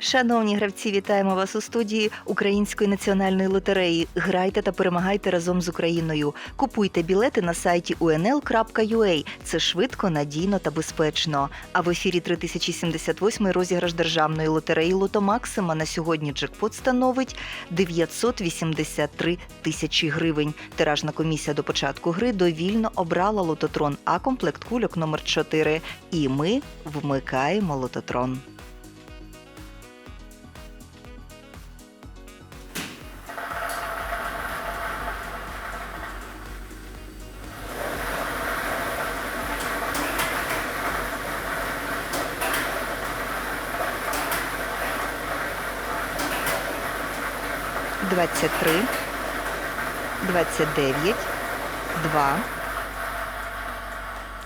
Шановні гравці, вітаємо вас у студії Української національної лотереї. Грайте та перемагайте разом з Україною. Купуйте білети на сайті unl.ua. Це швидко, надійно та безпечно. А в ефірі 3078 розіграш державної лотереї Лото Максима на сьогодні джекпот становить 983 тисячі гривень. Тиражна комісія до початку гри довільно обрала лототрон А комплект кульок номер 4 І ми вмикаємо лототрон. Двадцять три, двадцять дев'ять, два,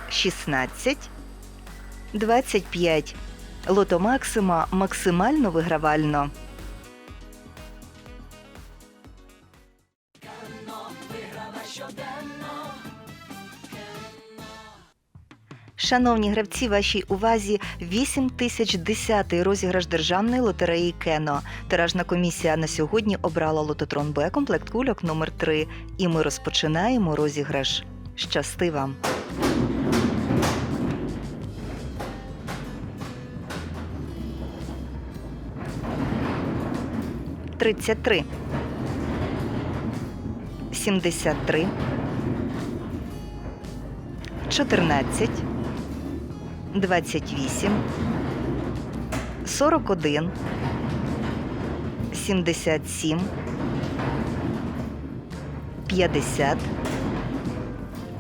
шістнадцять, двадцять п'ять. Лото Максима максимально вигравально. Шановні гравці, вашій увазі 8010 розіграш державної лотереї Кено. Тиражна комісія на сьогодні обрала лототрон Б комплект кульок номер 3 І ми розпочинаємо розіграш. Щасти вам! Тридцять три. Сімдесят три. Чотирнадцять. 28, 41, 77, 50,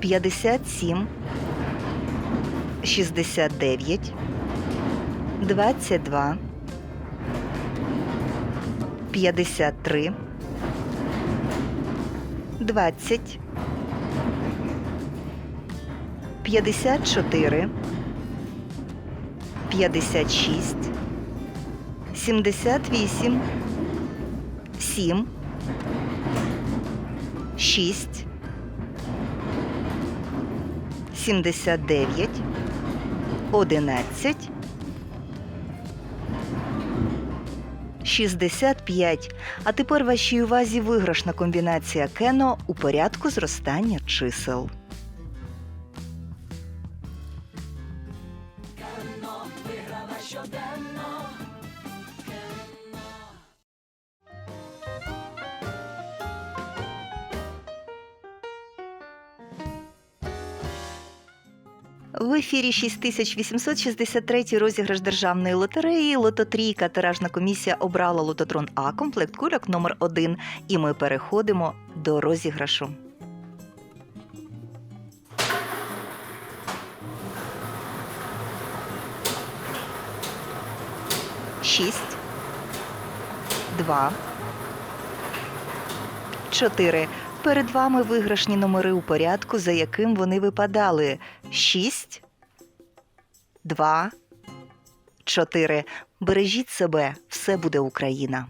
57, 69, 22, 53, 20, 54, 56, 78, 7, 6, 79, 11, 65. А тепер вашій увазі виграшна комбінація кено у порядку зростання чисел. В ефірі 6863 розіграш державної лотереї Лототрійка. Тиражна комісія обрала лототрон А комплект кульок номер 1 І ми переходимо до розіграшу. Шість, два, чотири. Перед вами виграшні номери у порядку, за яким вони випадали. Шість, два, чотири. Бережіть себе, все буде Україна.